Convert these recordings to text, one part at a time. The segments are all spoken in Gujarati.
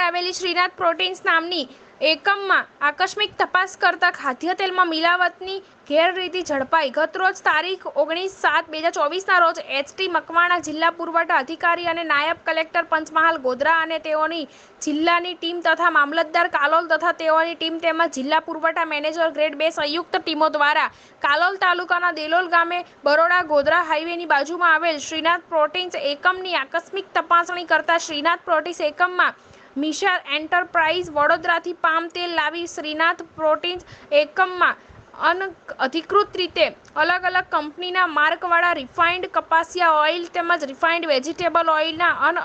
આવેલી શ્રીનાથ પ્રોટીન્સ નામની એકમમાં આકસ્મિક તપાસ કરતા ખાદ્ય તેલમાં મિલાવટની ગેરરીતિ ઝડપાઈ. ગતરોજ તારીખ ઓગણીસ સાત બે હજાર ચોવીસના રોજ એચટી મકવાણા જિલ્લા પુરવઠા અધિકારી અને નાયબ કલેક્ટર પંચમહાલ ગોધરા અને તેઓની જિલ્લાની ટીમ તથા મામલતદાર કાલોલ તથા તેઓની ટીમ તેમજ જિલ્લા પુરવઠા મેનેજર ગ્રેડ બે સંયુક્ત ટીમો દ્વારા કાલોલ તાલુકાના દેલોલ ગામે બરોડા ગોધરા હાઈવેની બાજુમાં આવેલ શ્રીનાથ પ્રોટીન્સ એકમની આકસ્મિક તપાસણી કરતા શ્રીનાથ પ્રોટીન્સ એકમમાં મિશાલ એન્ટરપ્રાઇઝ વડોદરાથી પામ તેલ લાવી શ્રીનાથ પ્રોટીન્સ એકમમાં અનઅધિકૃત રીતે અલગ અલગ કંપનીના માર્કવાળા રિફાઇન્ડ કપાસિયા ઓઇલ તેમજ રિફાઇન્ડ વેજીટેબલ ઓઇલના અન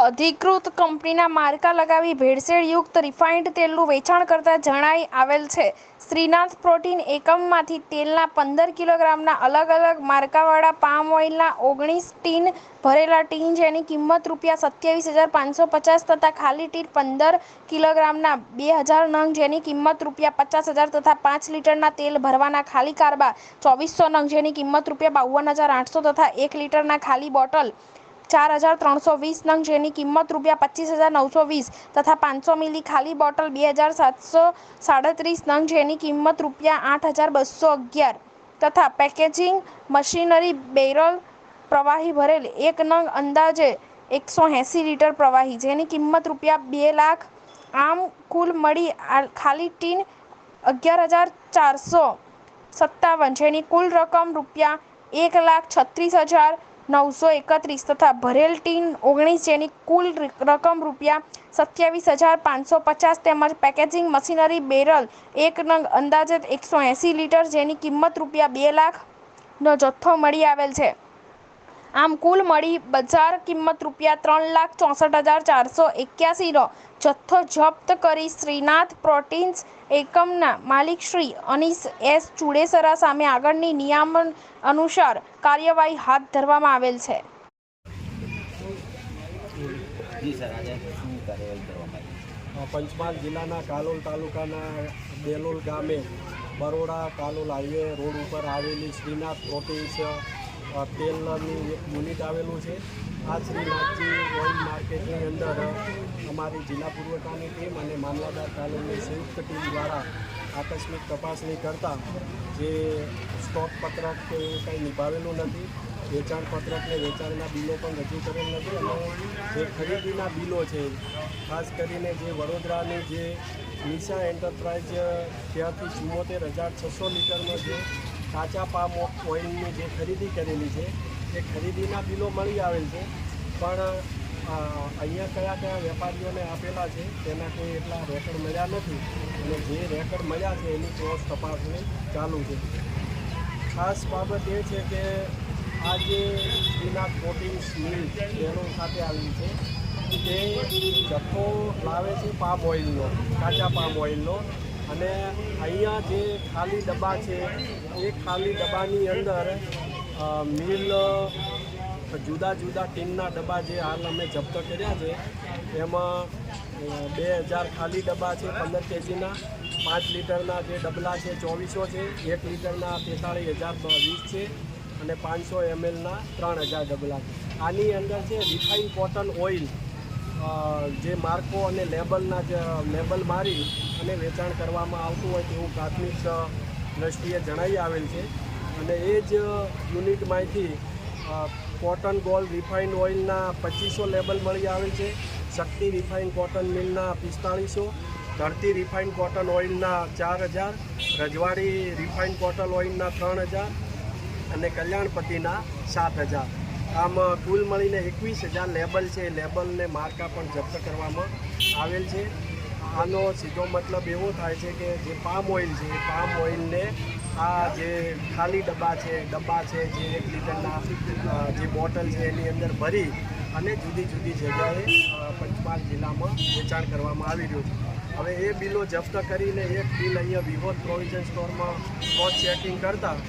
અધિકૃત કંપનીના માર્કા લગાવી ભેળસેળયુક્ત રિફાઇન્ડ તેલનું વેચાણ કરતા જણાઈ આવેલ છે. શ્રીનાથ પ્રોટીન એકમમાંથી તેલના પંદર કિલોગ્રામના અલગ અલગ માર્કાવાળા પામ ઓઇલના ઓગણીસ ટીન ભરેલા ટીન જેની કિંમત રૂપિયા સત્યાવીસ હજાર પાંચસો પચાસ તથા ખાલી ટીન પંદર કિલોગ્રામના બે હજાર નંગ જેની કિંમત રૂપિયા પચાસ હજાર તથા પાંચ લીટરના તેલ ભરવાના ખાલી કારબા ચોવીસો નંગ જેની કિંમત રૂપિયા બાવન હજાર આઠસો તથા એક લીટરના ખાલી બોટલ ચાર હજાર ત્રણસો વીસ નંગ જેની કિંમત રૂપિયા પચીસ હજાર નવસો વીસ તથા પાંચસો મિલી ખાલી બોટલ બે હજાર સાતસો સાડત્રીસ નંગ જેની કિંમત રૂપિયા આઠ હજાર બસો અગિયાર તથા પેકેજિંગ મશીનરી બેરલ પ્રવાહી ભરેલ એક નંગ અંદાજે એકસો એંસી લીટર પ્રવાહી જેની કિંમત રૂપિયા બે લાખ આમ કુલ મળી ખાલી ટીન અગિયાર હજાર ચારસો સત્તાવન જેની કુલ રકમ રૂપિયા એક લાખ છત્રીસ હજાર નવસો એકત્રીસ તથા ભરેલ ટીન ઓગણીસ જેની કુલ રકમ રૂપિયા સત્યાવીસ હજાર પાંચસો પચાસ તેમજ પેકેજિંગ મશીનરી બેરલ એક નંગ અંદાજે એકસો એંસી લીટર જેની કિંમત રૂપિયા બે લાખનો જથ્થો મળી આવેલ છે. આમ કુલ મળી બજાર કિંમત રૂપિયા ત્રણ લાખ ચોસઠ હજાર ચારસો એક્યાસીનો જથ્થો જપ્ત કરી શ્રીનાથ પ્રોટીન્સ એકમના માલિક શ્રી અનીસ એસ ચુડેસરા સામે આગળની નિયમન અનુસાર કાર્યવાહી હાથ ધરવામાં આવેલ છે. પંચમહાલ જિલ્લાના કાલોલ તાલુકાના બેલોલ ગામે બરોડા કાલોલ હાઈવે રોડ ઉપર આવેલી શ્રીનાથ પ્રોટીન્સ તેલની એક યુનિટ આવેલું છે. આ શ્રીનાથજી ઓઇલ માર્કેટની અંદર અમારી જિલ્લા પુરવઠાની ટીમ અને મામલાદાર કાલોલની સંયુક્ત ટીમ દ્વારા આકસ્મિક તપાસણી કરતા જે સ્ટોક પત્રક કે એવું કંઈ નિભાવેલું નથી, વેચાણ પત્રકને વેચાણના બિલો પણ રજૂ કરેલ નથી અને જે ખરીદીના બિલો છે, ખાસ કરીને જે વડોદરાની જે નિશા એન્ટરપ્રાઇઝ ત્યાંથી ચુમ્મોતેર હજાર છસો લીટરનો જે કાચા પામ ઓઇલની જે ખરીદી કરેલી છે, એ ખરીદીના બિલો મળી આવેલ છે. પણ અહીંયા કયા કયા વેપારીઓને આપેલા છે, તેના કોઈ એટલા રેકર્ડ મળ્યા નથી. અને જે રેકર્ડ મળ્યા છે, એની ક્રોસ તપાસણી ચાલુ છે. ખાસ બાબત એ છે કે, આ જે બીના કોટિંગ મિલ બેનો સાથે આવેલી છે તે જથ્થો લાવે છે પામ ઓઇલનો, કાચા પામ ઓઇલનો. અને અહીંયા જે ખાલી ડબ્બા છે, એ ખાલી ડબ્બાની અંદર મિલ જુદા જુદા ટીનના ડબ્બા જે હાલ અમે જપ્ત કર્યા છે, એમાં બે હજાર ખાલી ડબ્બા છે, પંદર કેજીના, પાંચ લીટરના જે ડબલા છે, ચોવીસો છે, એક લીટરના તેતાળીસ હજાર વીસ છે, અને પાંચસો એમએલના ત્રણ હજાર ડબલા છે. આની અંદર છે રિફાઇન કોટન ઓઇલ. જે માર્કો અને લેબલના જે લેબલ મારી અને વેચાણ કરવામાં આવતું હોય તેવું પ્રાથમિક દ્રષ્ટિએ જણાવી આવેલ છે. અને એ જ યુનિટમાંથી કોટન ગોલ્ડ રિફાઇન્ડ ઓઇલના પચીસો લેબલ મળી આવેલ છે. શક્તિ રિફાઇન્ડ કોટન મિલના પિસ્તાળીસો, ધરતી રિફાઇન્ડ કોટન ઓઇલના ચાર હજાર, રજવાડી રિફાઇન્ડ કોટન ઓઇલના ત્રણ હજાર અને કલ્યાણપતિના સાત હજાર. આમ કુલ મળીને એકવીસ હજાર લેબલ છે. લેબલને માર્કા પણ જપ્ત કરવામાં આવેલ છે. આનો સીધો મતલબ એવો થાય છે કે જે પામ ઓઇલ છે પામ ઓઇલને આ જે ખાલી ડબ્બા છે ડબ્બા છે, જે એક લીટરના જે બોટલ છે, એની અંદર ભરી અને જુદી જુદી જગ્યાએ પંચમહાલ જિલ્લામાં વેચાણ કરવામાં આવી રહ્યું છે. હવે એ બિલો જપ્ત કરીને એક બિલ અહીંયા વિવોધ પ્રોવિઝન સ્ટોરમાં ક્રોસ ચેકિંગ કરતાં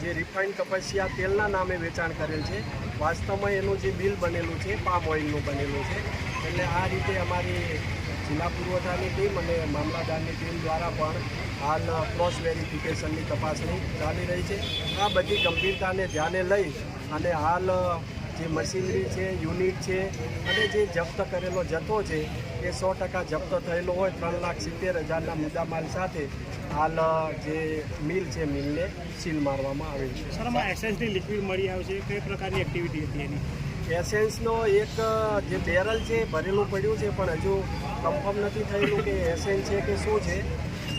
જે રિફાઇન્ડ કપાસિયા તેલના નામે વેચાણ કરેલ છે. વાસ્તવમાં એનું જે બિલ બનેલું છે પામ ઓઇલનું બનેલું છે. એટલે આ રીતે અમારી જિલ્લા પુરવઠાની ટીમ અને મામલાદારની ટીમ દ્વારા પણ હાલ ક્રોસ વેરિફિકેશનની તપાસણી ચાલી રહી છે. આ બધી ગંભીરતાને ધ્યાને લઈ અને હાલ જે મશીનરી છે, યુનિટ છે અને જે જપ્ત કરેલો જથ્થો છે એ સો ટકા જપ્ત થયેલો હોય ત્રણ લાખ સિત્તેર હજારના મુદ્દામાલ સાથે હાલ જે મિલ છે મિલને સીલ મારવામાં આવેલ છે. સર એસેન્સની લિક્વિડ મળી આવશે? કઈ પ્રકારની એક્ટિવિટી હતી એની? એસેન્સનો એક જે બેરલ છે ભરેલું પડ્યું છે પણ હજુ કન્ફર્મ નથી થયેલું કે એસેન્સ છે કે શું છે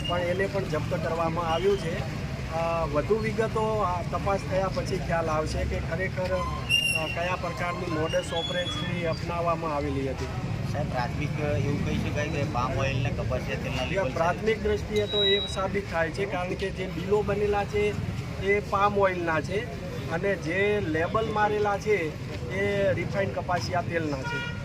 પણ એને પણ જપ્ત કરવામાં આવ્યું છે. વધુ વિગતો તપાસ થયા પછી ખ્યાલ આવશે કે ખરેખર કયા પ્રકારની મોડેસ ઓપરેન્સની અપનાવવામાં આવેલી હતી. પ્રાથમિક એવું કહી શકાય કે પામ ઓઇલ ને કપાસિયા તેલના પ્રાથમિક દ્રષ્ટિએ તો એ સાબિત થાય છે, કારણ કે જે બિલો બનેલા છે એ પામ ઓઇલના છે અને જે લેબલ મારેલા છે એ રિફાઇન્ડ કપાસિયા તેલના છે.